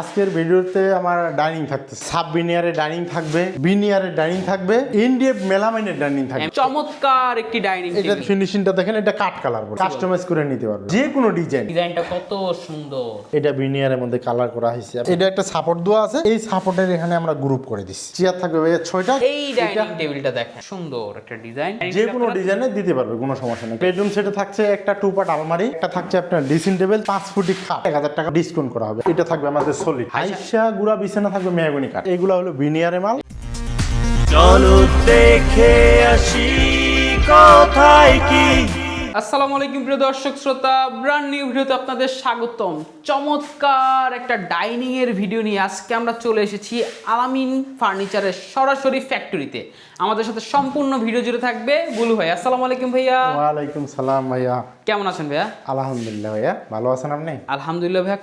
আজকের ভিডিওতে আমার ডাইনিং থাকছে সাব বিনিয়ারের ডাইনিং থাকবে বিনিয়ারের ডাইনিং থাকবে ইন্ডিয়া মেলামাইনের ডাইনিং থাকবে। চমৎকার একটি ডাইনিং এটা ফিনিশিংটা দেখেন এটা কাট কালার বলে। কাস্টমাইজ করে নিতে পারবে। যে কোনো ডিজাইন ডিজাইনটা কত সুন্দর। এটা বিনিয়ারের মধ্যে কালার করা হয়েছে। এটা একটা সাপোর্ট দেওয়া আছে। এই সাপোর্টের এখানে আমরা গ্রুপ করে দিচ্ছি। চেয়ার থাকবে ভাইয়া ছয়টা। এই ডাইনিং টেবিলটা দেখেন সুন্দর একটা ডিজাইন যে কোনো ডিজাইনে দিতে পারবে কোনো সমস্যা নেই। বেডরুম সেটে থাকছে একটা টু পার্ট আলমারি একটা থাকছে আপনার ড্রেসিং টেবিল পাঁচ ফুটি খাট এক হাজার টাকা ডিসকাউন্ট করা হবে। এটা থাকবে আমাদের সলিড হাইসা গুড়া বিছানা থাকবে মেহগনি কাঠ। এগুলো হলো বিনিয়ারে মাল। চলো দেখে আসি কোথায় কি? আসসালামু আলাইকুম প্রিয় দর্শক শ্রোতা ব্র্যান্ড নিউ ভিডিওতে আপনাদের স্বাগতম। চমৎকার একটা ডাইনিং এর ভিডিও নিয়ে আজকে আমরা চলে এসেছি আলামিন ফার্নিচারের সরাসরি ফ্যাক্টরিতে আমাদের সাথে সম্পূর্ণ ভিডিও জুড়ে থাকবে বুলু ভাই। আসসালামু আলাইকুম ভাইয়া। ওয়ালাইকুম সালাম ভাইয়া। কেমন আছেন ভাইয়া? আলহামদুলিল্লাহ ভাইয়া। ভালো আছেন আপনি? আলহামদুলিল্লাহ ভাইয়া।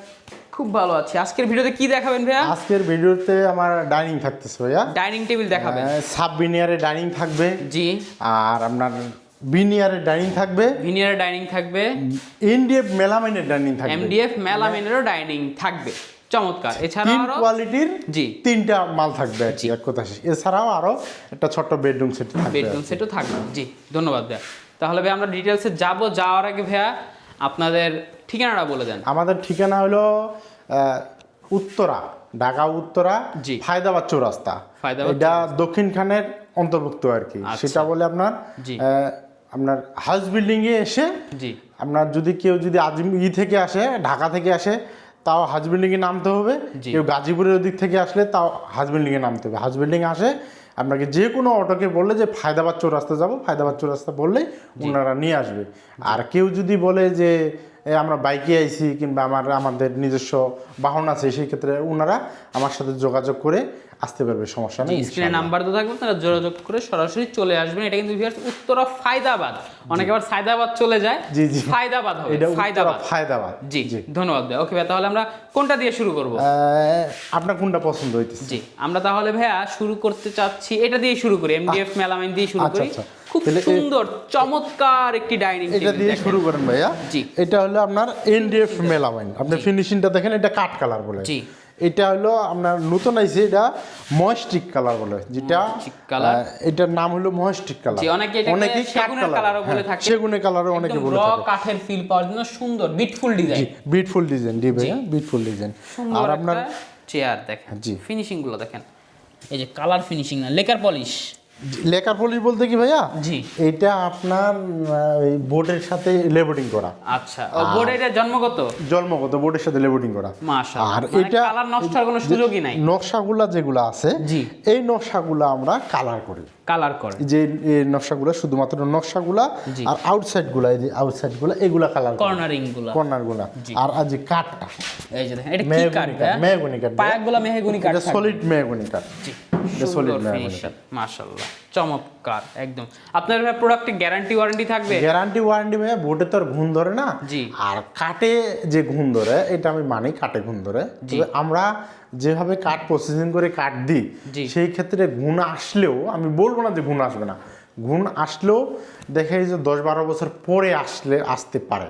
খুব ভালো আছি। আজকের ভিডিওতে কি দেখাবেন ভাইয়া? আজকের ভিডিওতে আমার ডাইনিং থাকতেছে ভাইয়া। ডাইনিং টেবিল দেখাবেন। সাব বিনিয়ারের ডাইনিং থাকবে। জি। আর আপনার বিনিয়ারের ডাইনিং থাকবে। ভিনিয়ার ডাইনিং থাকবে। ইন্ডিয়া মেলামাইনের ডাইনিং থাকবে। এমডিএফ মেলামিনেরও ডাইনিং থাকবে। চমৎকার। এছাড়াও তিন আরও কোয়ালিটির জি। তিনটা মাল থাকবে। কি এক কথা। এছাড়াও আরও একটা ছোট্ট বেডরুম সেট থাকবে বেডরুম সেটও থাকবে। জি ধন্যবাদ ভাইয়া। তাহলে ভাই আমরা ডিটেলসে যাব। যাওয়ার আগে ভাইয়া আপনাদের ঠিকানাটা বলে দেন। আমাদের ঠিকানা হলো উত্তরা ঢাকা উত্তরা জি। ফায়দাবাদ চৌরাস্তা। এটা দক্ষিণ খানের অন্তর্ভুক্ত আর কি। আচ্ছা। সেটা বলে আপনার আপনার হাউস বিল্ডিং এ এসে জি। আপনার যদি কেউ যদি আজম ই থেকে আসে ঢাকা থেকে আসে তাও হাজ বিল্ডিং এ নামতে হবে। কেউ গাজীপুরের দিক থেকে আসলে তাও হাজ বিল্ডিং এ নামতে হবে। হাজ বিল্ডিং আসে আপনাকে যে কোনো অটোকে বললে যে ফায়দাবাদ চৌরাস্তা যাব ফায়দাবাদ চৌরাস্তা বললেই ওনারা নিয়ে আসবে। আর কেউ যদি বলে যে আমরা বাইকে আইছি কিংবা আমার আমাদের নিজস্ব বাহন আছে সেই ক্ষেত্রে ওনারা আমার সাথে যোগাযোগ করে আসতে পারবে সমস্যা নেই স্ক্রিনে নাম্বার তো থাকবে তারা যোগাযোগ করে সরাসরি চলে আসবেন। এটা কিন্তু viewers উত্তরা ফায়দাবাদ। অনেকে আবার ফায়দাবাদ চলে যায় জি, জি। ফায়দাবাদ হবে এটা ফায়দাবাদ। ফায়দাবাদ। জি জি। ধন্যবাদ ভাই। ওকে ভাই তাহলে আমরা কোনটা দিয়ে শুরু করব? আপনার কোনটা পছন্দ হইতেছে? জি আমরা তাহলে ভাইয়া শুরু করতে চাচ্ছি এটা দিয়ে শুরু করি এমডিএফ মেলামাইন দিয়ে শুরু আচ্ছা, করি। আচ্ছা। খুব সুন্দর চমৎকার একটি ডাইনিং এটা দিয়ে শুরু করেন ভাইয়া। জি। এটা হলো আপনার এনডিএফ মেলামাইন আপনি ফিনিশিংটা দেখেন এটা কাট কালার বলে। জি। এটা হলো আপনার নতুন আইছে এটা ময়েস্টিক কালার বলে যেটা এটার নাম হলো ময়েস্টিক কালার অনেকে সেগুনের কালারও বলে থাকে। সেগুনের কালারও অনেকে বলে থাকে। কাঠের ফিল পাওয়ার জন্য সুন্দর বিটফুল ডিজাইন বিটফুল ডিজাইন জি ভাইয়া বিটফুল ডিজাইন আর আপনার চেয়ার দেখেন। জি। ফিনিশিংগুলো দেখেন। এই যে কালার ফিনিশিং না লেকার পলিশ লেকার পলিশ বলতে কি ভাইয়া? জি। এটা আপনার ওই বোর্ডের সাথে লেবোটিং করা। আচ্ছা বোর্ড এটা জন্মগত? জন্মগত বোর্ডের সাথে লেবোটিং করা। মাশাআল্লাহ আর মানে এটা কালার হওয়ার কোনো সুযোগই নাই। নকশাগুলা যেগুলো আছে জি। এই নকশাগুলো আমরা কালার করি। কালার করে যে নকশাগুলো শুধুমাত্র নকশাগুলা। আর আউটসাইডগুলা এই যে আউটসাইডগুলা এগুলা কালার কর্নারিংগুলো কর্নারগুলা আর আজ যে কাঠটা এই যে দেখেন এটা কি মেহগনি কাঠ মেহগনি কাঠ। পায়াগুলো মেহগনি কাঠ এটা থাকবে। সলিড মেহগনি কাঠ। জি। সুন্দর ফিনিশিং মাশাআল্লাহ। চমৎকার একদম। আপনার ভাই প্রোডাক্টে গ্যারান্টি ওয়ারেন্টি থাকবে? গ্যারান্টি ওয়ারেন্টি ভাই বোটে তো আর ঘুণ ধরে না। জি। আর কাঠে যে ঘুম ধরে এটা আমি মানি কাটে ঘুম ধরে। আমরা যেভাবে কাঠ প্রসেসিং করে কাঠ দিই সেই ক্ষেত্রে ঘুণ আসলেও আমি বলব না যে ঘুণ আসবে না। ঘুণ আসলেও দেখে যে দশ বারো বছর পরে আসলে আসতে পারে।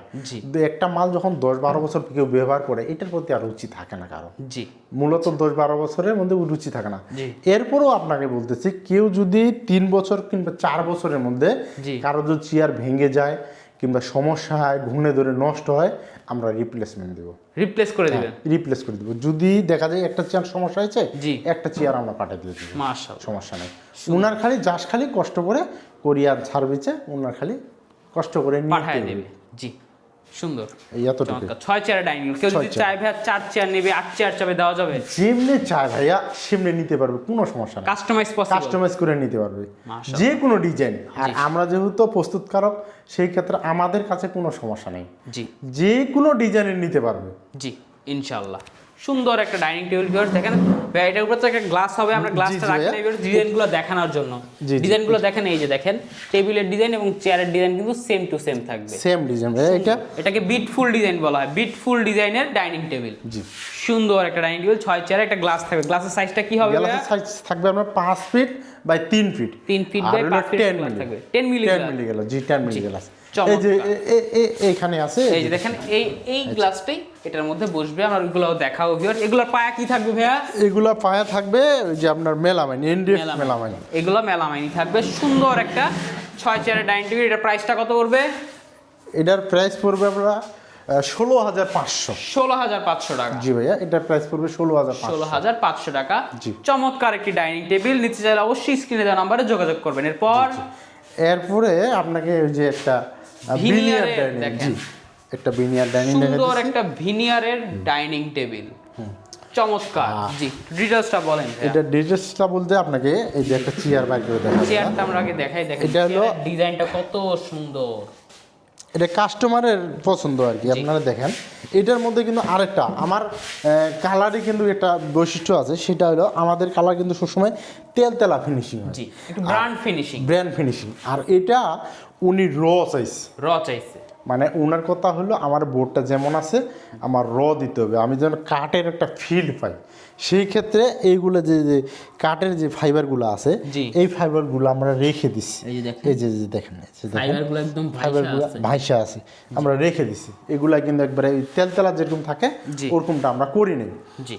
একটা মাল যখন দশ বারো বছর কেউ ব্যবহার করে এটার প্রতি আর রুচি থাকে না কারও। জি। মূলত দশ বারো বছরের মধ্যে রুচি থাকে না। এরপরও আপনাকে বলতেছি কেউ যদি তিন বছর কিংবা চার বছরের মধ্যে। কারও যদি চেয়ার ভেঙে যায় কিংবা সমস্যা হয় ঘুণে ধরে নষ্ট হয় আমরা রিপ্লেসমেন্ট দেবো। রিপ্লেস করে দিবেন। রিপ্লেস করে দেবো। যদি দেখা যায় একটা চেয়ার সমস্যা হয়েছে জি। একটা চেয়ার আমরা পাঠিয়ে দিয়ে দেবো। মাশাআল্লাহ। সমস্যা নেই। উনার খালি যাস খালি কষ্ট করে কোরিয়ার সার্ভিসে উনার খালি কষ্ট করে নিয়ে পাঠায়। দেবে জি। সুন্দর। ছয় চেয়ার ডাইনিং কেউ যদি চায় ভাইয়া চার চেয়ার নেবে আট চেয়ার চাবে দেওয়া যাবে। যেমনি চায় ভাইয়া সেমনি নিতে পারবে কোনো সমস্যা না কাস্টমাইজ কাস্টমাইজ করে নিতে পারবে। যে কোনো ডিজাইন আর আমরা যেহেতু প্রস্তুতকারক সেই ক্ষেত্রে আমাদের কাছে কোনো সমস্যা নেই। জি। যে কোনো ডিজাইনের নিতে পারবে। জি ইনশাআল্লাহ। সুন্দর একটা ডাইনিং টেবিল ভিউয়ার্স দেখেন এটার উপর তো একটা গ্লাস হবে আমরা গ্লাসটা জি রাখি ভাইয়া। এবার ডিজাইনগুলো দেখানোর জন্য। ডিজাইনগুলো দেখেন এই যে দেখেন টেবিলের ডিজাইন এবং চেয়ারের ডিজাইন কিন্তু সেম টু সেম থাকবে। সেম ডিজাইন এটা এটাকে বিটফুল ডিজাইন বলা হয়। বিটফুল ডিজাইনের ডাইনিং টেবিল জি। সুন্দর একটা ডাইনিং টেবিল ছয় চেয়ার একটা গ্লাস থাকবে। গ্লাসের সাইজটা কি হবে গ্লাসের সাইজ থাকবে আপনার পাঁচ ফিট বাই তিন ফিট তিন ফিট বাই পাঁচ ফিট থাকবে। টেন মিলি টেন মিলি গেল জি টেন মিলি গ্লাস এই যে এ- এ- এ- এইখানে আছে এই যে দেখেন এই এই গ্লাসটাই এটার মধ্যে বসবে আমরা ওইগুলো দেখাও ভিউয়ার এগুলোর পায়া কি থাকবে ভাইয়া? এগুলা পায়া থাকবে যে আপনার মেলামাইন এনডিএফ মেলামাইন। এগুলো মেলামাইনি থাকবে। সুন্দর একটা ছয় চেয়ারের ডাইনিং টেবিল এটার প্রাইসটা কত পড়বে? এটার প্রাইস পড়বে আমরা ষোলো হাজার পাঁচশো। ষোলো হাজার পাঁচশো টাকা। জি ভাইয়া এটার প্রাইস পড়বে ষোলো হাজার ষোলো হাজার পাঁচশো টাকা। জি। চমৎকার একটি ডাইনিং টেবিল। নিতে চাইলে অবশ্যই স্ক্রিনে দেওয়া নাম্বারে যোগাযোগ করবেন। এরপর এরপরে আপনাকে যে একটা বিনিয়ার ডাইনিং একটা বিনিয়ার ডাইনিং সুন্দর একটা ভিনিয়ারের ডাইনিং টেবিল। চমৎকার। জি ডিটেলসটা বলেন এটা ডিটেলসটা বলতে আপনাকে এই যে একটা চেয়ার বাইর করে দেখা যাবে। চেয়ারটা আমরা আগে দেখাই দেখেন এটা হলো- ডিজাইনটা কত সুন্দর। এটা কাস্টমারের পছন্দ আর কি আপনারা দেখেন। এটার মধ্যে কিন্তু আরেকটা আমার কালারে কিন্তু একটা বৈশিষ্ট্য আছে সেটা হলো আমাদের কালার কিন্তু সবসময় তেল তেলা ফিনিশিং জি একটু ব্র্যান্ড ফিনিশিং ব্র্যান্ড ফিনিশিং আর এটা উনি র চাইস র চাইছে মানে ওনার কথা হলো আমার বোর্ডটা যেমন আছে আমার র দিতে হবে। আমি যেন কাঠের একটা ফিল পাই। সেই ক্ষেত্রে এইগুলো যে যে কাঠের যে ফাইবারগুলো আছে। এই ফাইবারগুলো আমরা রেখে দিচ্ছি এই যে যে দেখেন ফাইবারগুলো একদম ভাইসা ফাইবারগুলো আছে। ভাইসা আছে। আমরা রেখে দিছি। এগুলা কিন্তু একবারে তেলতেলা যেরকম থাকে ওরকমটা আমরা করি নেই।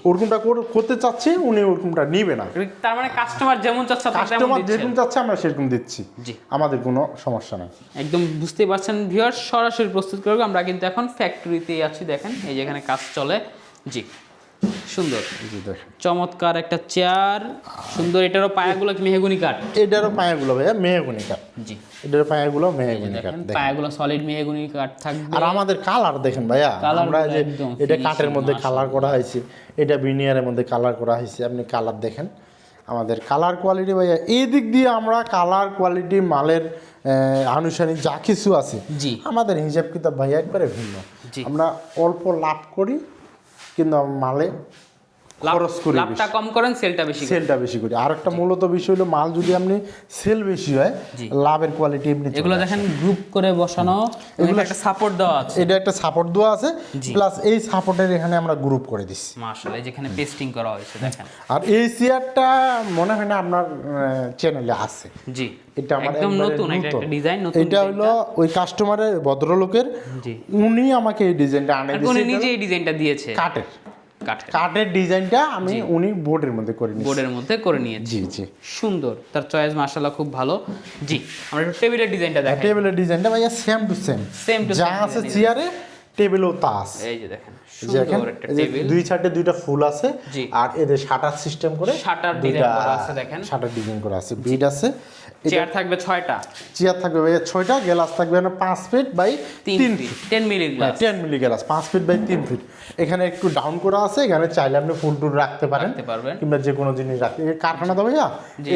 ওরকমটা করতে চাচ্ছি উনি ওরকমটা নিবে না। তার মানে কাস্টমার যেমন চাচ্ছে কাস্টমার যেরকম চাচ্ছে আমরা সেরকম দিচ্ছি। আমাদের কোনো সমস্যা নাই। একদম বুঝতে পারছেন ভিউয়ার সরাসরি প্রস্তুত করব আমরা কিন্তু এখন ফ্যাক্টরিতেই আছি দেখেন এই যেখানে কাজ চলে। জি সুন্দর। চমৎকার একটা চেয়ার সুন্দর। এটারও পায়াগুলো মেহগুনি কাঠ? এটারও পায়াগুলো ভাইয়া মেহগুনি কাঠ। জি। এটার পায়াগুলো মেহগুনি কাঠ পায়াগুলো সলিড মেহগুনি কাঠ থাকবে। আর আমাদের কালার দেখেন ভাইয়া আমরা যে এটা কাঠের মধ্যে কালার করা হয়েছে এটা বিনিয়ারের মধ্যে কালার করা হয়েছে। আপনি কালার দেখেন। আমাদের কালার কোয়ালিটি ভাইয়া এই দিক দিয়ে আমরা কালার কোয়ালিটি মালের আনুষ্ঠানিক যা কিছু আছে। আমাদের হিসাব কিতাব ভাইয়া একবারে ভিন্ন। আমরা অল্প লাভ করি কিন্তু মালে খরচ করি লাভটা কম করেন সেলটা বেশি সেলটা বেশি করি। আর একটা মূলত বিষয় হলো মাল যদি আপনি সেল বেশি হয় লাভের কোয়ালিটি এমনি এগুলো দেখেন গ্রুপ করে বসানো এগুলো একটা সাপোর্ট দেওয়া আছে। এটা একটা সাপোর্ট দেওয়া আছে প্লাস এই সাপোর্টের এখানে আমরা গ্রুপ করে দিচ্ছি। মাশাআল্লাহ যেখানে পেস্টিং করা হয়েছে দেখেন। আর এই চেয়ারটা মনে হয় না আপনার চ্যানেলে আছে। জি। এটা আমার একদম নতুন একটা ডিজাইন নতুন এটা হলো ওই কাস্টমারের ভদ্রলোকের উনি আমাকে এই ডিজাইনটা আনে আর উনি নিজে এই ডিজাইনটা দিয়েছে। কাঠের। কাঠের। ডিজাইনটা আমি উনি বোর্ডের মধ্যে করে নিয়েছি। বোর্ডের মধ্যে করে নিয়েছি। জি জি। সুন্দর। তার চয়েস মাশাআল্লাহ খুব ভালো। জি আমরা একটু টেবিলের ডিজাইনটা দেখাই। টেবিলের ডিজাইনটা ভাইয়া same to same same to যা আছে। চেয়ারে টেবিলও তা আছে এই যে দেখেন দেখেন সুন্দর একটা টেবিল দুই সাইডে দুইটা ফুল আছে আর এদের শাটার সিস্টেম করে design দুইটা করা আছে দেখেন। শাটার ডিজাইন করা আছে বিড আছে। চেয়ার থাকবে ছয়টা। চেয়ার থাকবে ভাইয়া ছয়টা গ্লাস থাকবে না পাঁচ ফিট বাই তিন feet feet ten milli glass ten milli glass পাঁচ ফিট বাই তিন ফিট এখানে একটু ডাউন করা আছে এখানে চাইলে আপনি ফুল টুল রাখতে পারেন। রাখতে পারবেন। কিংবা যে কোনো জিনিস রাখতে এই কারখানা তো ভাইয়া?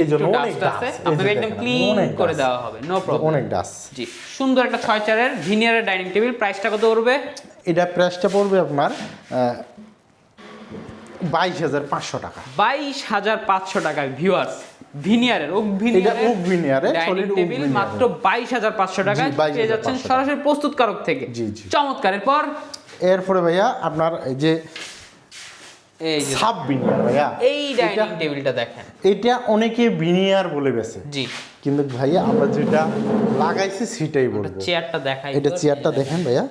এই জন্য অনেক আছে। আপনাকে একদম ক্লিন করে দেওয়া হবে নো প্রবলেম অনেক ডাস্ট জি সুন্দর একটা ছয় চারের ভিনিয়ারের ডাইনিং টেবিল প্রাইসটা কত করবে এটা প্রাইসটা পড়বে আপনার বাইশ হাজার পাঁচশো টাকা। বাইশ হাজার পাঁচশো টাকা ভিউয়ার্স ভিনিয়ারের ওক ভিনিয়ারের ওক ভিনিয়ারে ডাইনিং সলিড টেবিল মাত্র বাইশ হাজার পাঁচশো টাকায় পেয়ে যাচ্ছেন সরাসরি প্রস্তুতকারক থেকে। জি, জি। চমৎকার এরপর? এরপরে ভাইয়া আপনার এই যে এই যে সাব বিনিয়ার ভাইয়া এই ডাইনিং টেবিলটা দেখেন। এটা অনেকে ভিনিয়ার বলে বেছে। জি। কিন্তু ভাইয়া আমরা যেটা লাগাইছি সেটাই বলব। চেয়ারটা দেখাই। এটা চেয়ারটা দেখেন ভাইয়া।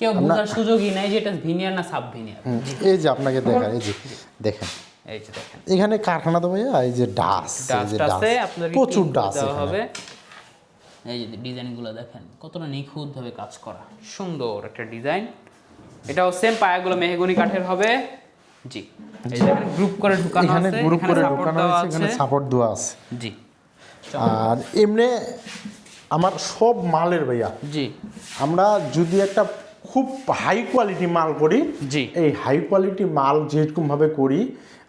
কেউ বোঝার সুযোগই নাই যে এটা ভিনিয়ার না সাব ভিনিয়ার এই যে আপনাকে দেখার এই যে দেখেন। এখানে কারখানা তো ভাইয়া এই যে ডাস আছে প্রচুর ডাস হবে। এই যে ডিজাইনগুলো দেখেন কতটা নিখুঁতভাবে কাজ করা। সুন্দর একটা ডিজাইন। এটাও সেম পায়াগুলো মেহগনি কাঠের হবে। জি এই দেখেন গ্রুপ করে ঢুকানো এখানে গ্রুপ করে ঢোকানো দেওয়া এখানে সাপোর্ট দেওয়া আছে। জি আর এমনি আমার সব মালের ভাইয়া জি। আমরা যদি একটা খুব হাই কোয়ালিটি মাল করি। জি। এই হাই কোয়ালিটি মাল যেরকমভাবে করি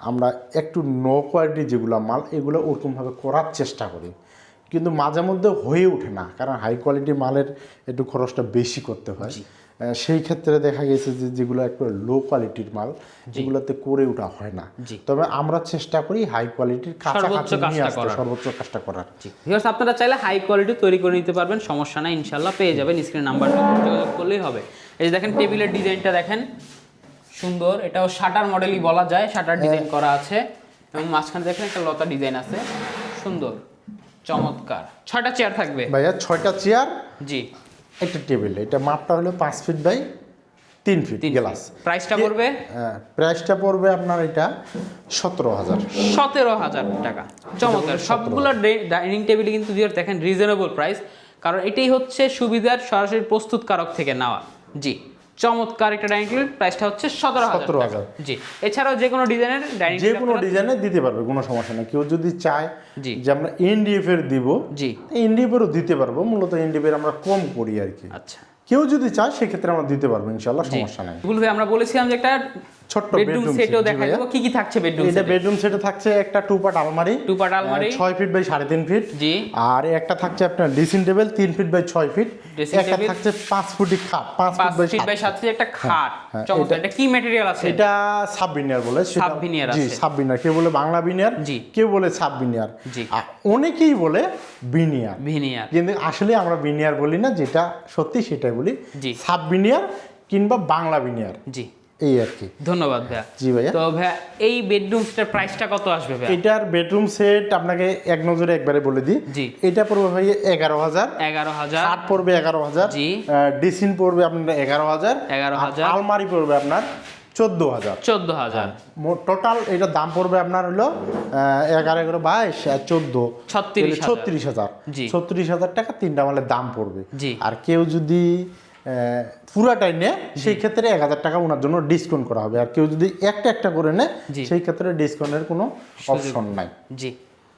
আমরা একটু নো কোয়ালিটি যেগুলো মাল এগুলো ওরকমভাবে করার চেষ্টা করি। কিন্তু মাঝে মধ্যে হয়ে ওঠে না কারণ হাই কোয়ালিটি মালের একটু খরচটা বেশি করতে হয়। সেই ক্ষেত্রে দেখা গেছে যে যেগুলো একটু লো কোয়ালিটির মাল যেগুলোতে করে ওঠা হয় না। তবে আমরা চেষ্টা করি হাই কোয়ালিটির কাছাকাছি সর্বোচ্চ নিয়ে কাজটা আসতে করার। সর্বোচ্চ কাজটা করার। জি। ভিউয়ার্স আপনারা চাইলে হাই কোয়ালিটি তৈরি করে নিতে পারবেন সমস্যা নাই ইনশাল্লাহ পেয়ে যাবেন। স্ক্রিন নাম্বারটা যোগাযোগ করলেই হবে। এই যে দেখেন টেবিলের ডিজাইনটা দেখেন সুন্দর। এটাও শাটার মডেলই বলা যায় শাটার ডিজাইন করা আছে। এবং মাঝখানে দেখেন একটা লতা ডিজাইন আছে। সুন্দর চমৎকার। ছয়টা চেয়ার থাকবে। ভাইয়া ছয়টা চেয়ার জি। একটা টেবিল। এটা মাপটা হলো পাঁচ ফিট বাই তিন ফিট গ্লাস প্রাইসটা পড়বে? হ্যাঁ প্রাইসটা পড়বে আপনার এটা সতেরো হাজার। সতেরো হাজার টাকা। চমৎকার। সবগুলো ডাইনিং টেবিল কিন্তু দেখেন রিজনেবল প্রাইস কারণ এটাই হচ্ছে সুবিধার সরাসরি প্রস্তুতকারক থেকে নেওয়া। জি চমৎকার একটা ডাইনিং টেবিল প্রাইসটা হচ্ছে সতেরো হাজার 17,000 জি এছাড়াও যে কোনো ডিজাইনের ডাইনিং যে কোনো ডিজাইনে দিতে পারবে কোনো সমস্যা নেই। কেউ যদি চায় জি। যে আমরা এনডিএফ এর দিব জি। এনডিএফ এরও দিতে পারব মূলত এনডিএফ এর আমরা কম করি আর কি। আচ্ছা। কেউ যদি চায় সেক্ষেত্রে আমরা দিতে পারব ইনশাল্লাহ সমস্যা নেই। ভুল আমরা বলেছিলাম যে একটা ছোট্ট বেডরুম সেটও দেখা। দেবো। কি কি থাকছে বেডরুম এটা বেডরুম সেটে থাকছে একটা টু পার্ট আলমারি Two part আলমারি। আহ, ছয় ফিট বাই সাড়ে তিন ফিট জি। আর একটা থাকছে আপনার ড্রেসিং টেবিল তিন ফিট বাই ছয় ফিট একটা থাকছে পাঁচ ফুটি খাট পাঁচ পাঁচ ফিট বাই ফিট বাই সাত সাত ফিট। একটা খাট। হ্যাঁ, চমৎকার। এটা- কি ম্যাটেরিয়াল আছে? এটা সাববিনিয়ার বলে সেটা- জি আছে। কেউ বলে বাংলা জি। কেউ বলে সাববিনিয়ার জি। অনেকেই বলে বিনিয়ার। ভিনিয়ার কিন্তু আসলে আমরা বিনিয়ার বলি না যেটা সত্যি সেটাই বলি। জি। সাব বিনিয়ার কিংবা বাংলা বিনিয়ার। জি। এই আর কি। ধন্যবাদ ভাইয়া। জি ভাইয়া। তো ভাইয়া এই বেডরুম সেটার প্রাইসটা কত আসবে ভাইয়া? এটার বেডরুম সেট আপনাকে এক নজরে একবারে বলে দিই। জি। এটা পড়বে ভাই এগারো হাজার। এগারো হাজার। খাট পড়বে এগারো হাজার। জি। ডিসিন পড়বে আপনার এগারো হাজার। 11,000 আর আলমারি পড়বে আপনার চোদ্দ হাজার। চোদ্দ হাজার। টোটাল এটার দাম পড়বে আপনার হলো এগারো এগারো বাইশ আর চোদ্দ। 36,000 ছত্রিশ হাজার। ছত্রিশ হাজার টাকা তিনটা মালের দাম পড়বে। জি। আর কেউ যদি পুরাটাই নেয় সেই ক্ষেত্রে এক হাজার টাকা ওনার জন্য ডিসকাউন্ট করা হবে। আর কেউ যদি একটা একটা করে নেয়। সেই ক্ষেত্রে ডিসকাউন্টের কোনো অপশন নাই। জি।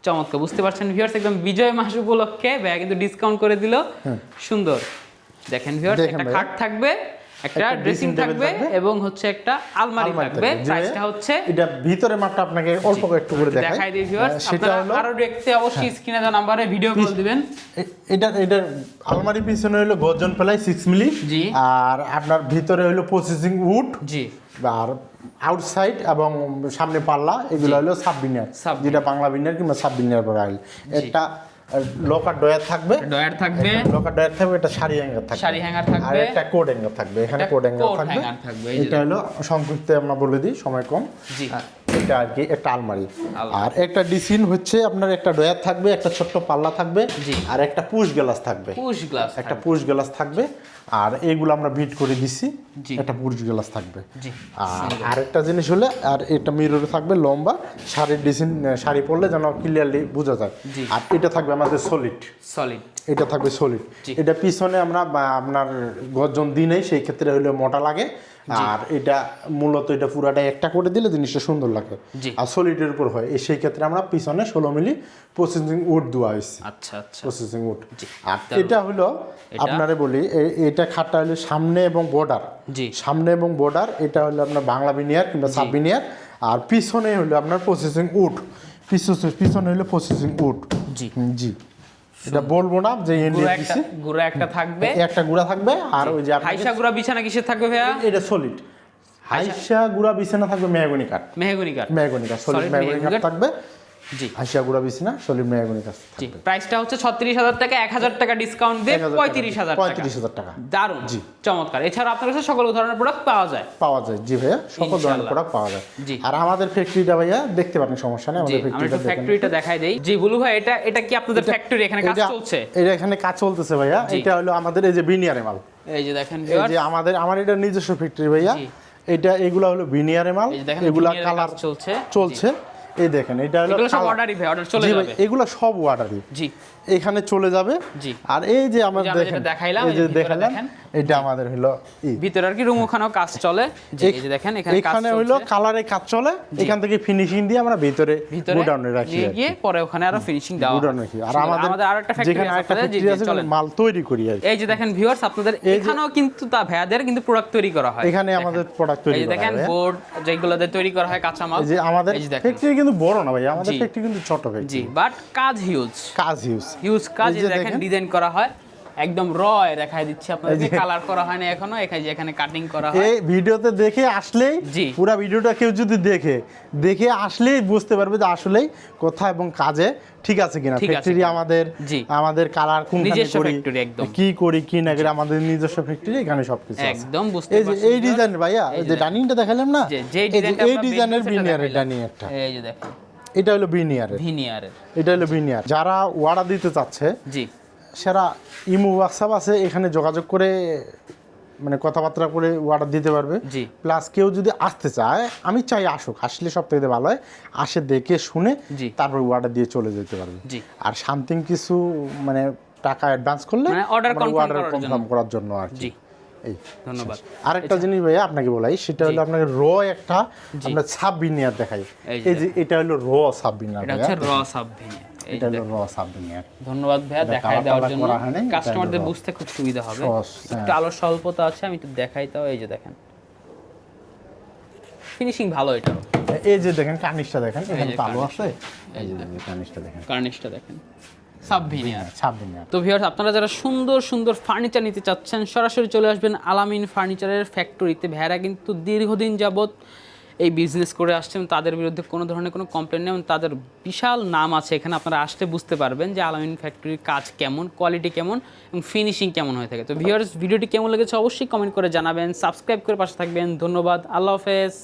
চমৎকার বুঝতে পারছেন ভিউয়ার্স একদম বিজয় মাস উপলক্ষে ভাইয়া কিন্তু ডিসকাউন্ট করে দিল। সুন্দর। দেখেন ভিউয়ার্স একটা। খাট থাকবে। একটা ড্রেসিং থাকবে। এবং হচ্ছে একটা আলমারি থাকবে। প্রাইসটা হচ্ছে এটা ভিতরে মাপটা আপনাকে অল্প একটু করে দেখাই। দেখাই দিই ভিউয়ার্স সেটা আপনারা হ্যাঁ। আরও দেখতে অবশ্যই স্ক্রিনে দেওয়া নাম্বারে ভিডিও কল দিবেন। এটা এটার আলমারি পিছনে হলো গর্জন প্লাই সিক্স মিলি জি। আর আপনার ভিতরে হলো প্রসেসিং উড জি। আর আউটসাইড এবং সামনে পাল্লা এগুলো হলো সাব বিনিয়ার যেটা বাংলা বিনিয়ার কিংবা সাব বিনিয়ার বলা হয়। একটা লকার ডয়ার থাকবে। ডয়ার থাকবে। লকার ডয়ার থাকবে একটা শাড়ি হ্যাঙ্গার থাকবে। শাড়ি হ্যাঙ্গার থাকবে। আর একটা কোড হ্যাঙ্গার থাকবে এখানে কোড হ্যাঙ্গার থাকবে। এটা হলো সংক্ষিপ্তে আমরা বলে দিই সময় কম। জি। এটা আর কি একটা আলমারি। আর একটা ডিসিন হচ্ছে আপনার একটা ডয়ার থাকবে একটা ছোট্ট পাল্লা থাকবে আর একটা পুশ গ্লাস থাকবে। পুশ গ্লাস একটা পুশ গ্লাস থাকবে আর এইগুলো আমরা বিট করে দিচ্ছি একটা পুশ গ্লাস থাকবে। আর আরেকটা জিনিস হলে আর এটা মিররে থাকবে লম্বা শাড়ির ডিজাইন শাড়ি পরলে যেন ক্লিয়ারলি বোঝা যায়। আর এটা থাকবে আমাদের সলিড সলিড এটা থাকবে সলিড এটা পিছনে আমরা আপনার গর্জন দিনেই সেই ক্ষেত্রে হলে মোটা লাগে। আর এটা মূলত এটা পুরাটাই একটা করে দিলে জিনিসটা সুন্দর লাগে। আর সলিডের উপর হয়। এই সেই ক্ষেত্রে আমরা পিছনে ষোলো মিলি প্রসেসিং উড দেওয়া হয়েছে। আচ্ছা আচ্ছা। প্রসেসিং উড আর এটা হলো আপনারে বলি এটা খাটটা হলো সামনে এবং বর্ডার সামনে এবং বর্ডার এটা হলো আপনার বাংলা বিনিয়ার কিংবা সাব বিনিয়ার আর পিছনে হলো আপনার প্রসেসিং উড পিছনে পিছনে হলো প্রসেসিং উড জি। জি। এটা বলব না যে একটা গুড়া একটা থাকবে। একটা গুড়া থাকবে আর ওই যে হাইসা গুড়া বিছানা কিসের থাকবে ভাইয়া? এটা সলিড হাইসা গুড়া বিছানা থাকবে মেহগনি কাঠ। মেহগনি কাঠ। মেহগনি কাঠ সলিড মেহগনি কাঠ। থাকবে। জি। বিছানা সলিড মেহগনি কাঠ জি প্রাইসটা হচ্ছে ছত্রিশ হাজার টাকা এক হাজার টাকা ডিসকাউন্ট দিয়ে পঁয়ত্রিশ হাজার পঁয়ত্রিশ হাজার টাকা। দারুণ জি। চমৎকার। এছাড়া আপনার কাছে সকল ধরনের প্রোডাক্ট পাওয়া যায়। পাওয়া যায়। জি ভাইয়া সকল ধরনের প্রোডাক্ট পাওয়া যায়। জি। আর আমাদের ফ্যাক্টরিটা ভাইয়া দেখতে পাবেন সমস্যা নেই আমাদের ফ্যাক্টরিটা ফ্যাক্টরিটা দেখাই দেই। জি বুলু ভাই এটা এটা কি আপনাদের ফ্যাক্টরি এখানে কাজ চলছে? এটা এখানে কাজ চলতেছে ভাইয়া। এটা হলো আমাদের এই যে বিনিয়ারে মাল। এই যে দেখেন এই যে আমাদের আমার এটা নিজস্ব ফ্যাক্টরি ভাইয়া। এটা এগুলা হলো বিনিয়ারে মাল। দেখেন এগুলা কালার চলছে। চলছে। এই দেখেন এটা হলো এগুলো সব ওয়াটারি অর্ডারই ভাই অর্ডার চলে যাবে। এগুলো সব অর্ডারই জি। এখানে চলে যাবে জি। আর এই যে আমরা দেখেন দেখাইলাম, এই যে দেখালাম এটা আমাদের হলো ভিতরে আর কি রুম ওখানেও কাজ চলে এই যে দেখেন এখানে এখানে হলো কালারে কাজ চলে এখান থেকে ফিনিশিং দিয়ে আমরা ভিতরে গোডাউনে রাখি। গিয়ে পরে ওখানে আরও ফিনিশিং দেওয়া গোডাউনে রাখি আর আমাদের আমাদের আরেকটা ফ্যাক্টরি আছে। মাল তৈরি করি আর এই যে দেখেন ভিউয়ার্স আপনাদের এখানেও কিন্তু তা ভাইয়াদের কিন্তু প্রোডাক্ট তৈরি করা হয় এখানে আমাদের প্রোডাক্ট তৈরি করা দেখেন হয়, বোর্ড যেগুলোতে তৈরি করা হয় কাঁচামাল এই যে আমাদের দেখেন ফ্যাক্টরি কিন্তু বড় না ভাই আমাদের ফ্যাক্টরি কিন্তু ছোট জি বাট কাজ হিউজ কাজ ইউজ হিউজ কাজ দেখেন। ডিজাইন করা হয় একদম রয় দেখাই দিচ্ছি যে- কালার করা হয়নি এখনও এখানে যে এখানে কাটিং করা হয় এই ভিডিওতে দেখে আসলেই জি। পুরো ভিডিওটা কেউ যদি দেখে দেখে আসলেই বুঝতে পারবে যে আসলেই কোথায় এবং কাজে ঠিক আছে কিনা ফ্যাক্টরি আমাদের। আমাদের কালার কোনখানে নিজস্ব করি একদম। কি করি কি না করি আমাদের নিজস্ব ফ্যাক্টরি এখানে সবকিছু আছে একদম বুঝতে পারছেন এই viewers? ডিজাইন ভাইয়া যে দেখেন। দেখালাম না এই ডিজাইনটা এই ডিজাইনের বিনিয়ারের ডাইনিং একটা এই যে দেখেন এটা হলো বিনিয়ারের ভিনিয়ারের এটা হলো বিনিয়ার যারা ওয়ার্ডার দিতে চাচ্ছে জি সেরা ইমু হোয়াটসঅ্যাপ আছে এখানে যোগাযোগ করে মানে কথাবার্তা করে অর্ডার দিতে পারবে জি। প্লাস কেউ যদি আসতে চায় আমি চাই আসুক আসলে সব থেকে ভালো হয় আসে দেখে শুনে জি। তারপর অর্ডার দিয়ে চলে যেতে পারবে জি। আর সামথিং কিছু মানে টাকা অ্যাডভান্স করলে মানে অর্ডার করার জন্য। কনফার্ম করার জন্য আর কি জি। এই ধন্যবাদ। আরেকটা জিনিস ভাইয়া আপনাকে বলাই সেটা হলো আপনাকে র একটা আমরা সাববিনিয়ার দেখাই। এই যে এটা হলো র সাববিনিয়ার এটা হচ্ছে র সাব এটা হলো র সাব ধন্যবাদ ভাইয়া দেখাই দেওয়ার জন্য। করা হয়নি, এটা কাস্টমারদের বুঝতে খুব সুবিধা হবে। একটু হ্যাঁ। আলো স্বল্পতা আছে আমি একটু দেখাই তাও এই যে দেখেন। ফিনিশিং ভালো এটা। এই যে দেখেন কার্নিশটা দেখেন এখানে যে আছে। এই যে দেখেন কার্নিশটা দেখেন। কার্নিশটা দেখেন। সাব ভিনিয়ার সাব বিনিয়ার তো ভিউয়ার্স আপনারা যারা সুন্দর সুন্দর ফার্নিচার নিতে চাচ্ছেন সরাসরি চলে আসবেন আলামিন ফার্নিচারের ফ্যাক্টরিতে ভেড়া কিন্তু দীর্ঘদিন যাবৎ এই বিজনেস করে আসছেন তাদের বিরুদ্ধে কোনো ধরনের কোনো কমপ্লেন নেই এবং তাদের বিশাল নাম আছে। এখানে আপনারা আসতে বুঝতে পারবেন যে আলামিন ফ্যাক্টরির কাজ কেমন কোয়ালিটি কেমন এবং ফিনিশিং কেমন হয়ে থাকে। তো ভিউয়ার্স ভিডিওটি কেমন লেগেছে অবশ্যই কমেন্ট করে জানাবেন সাবস্ক্রাইব করে পাশে থাকবেন। ধন্যবাদ আল্লাহ হাফেজ।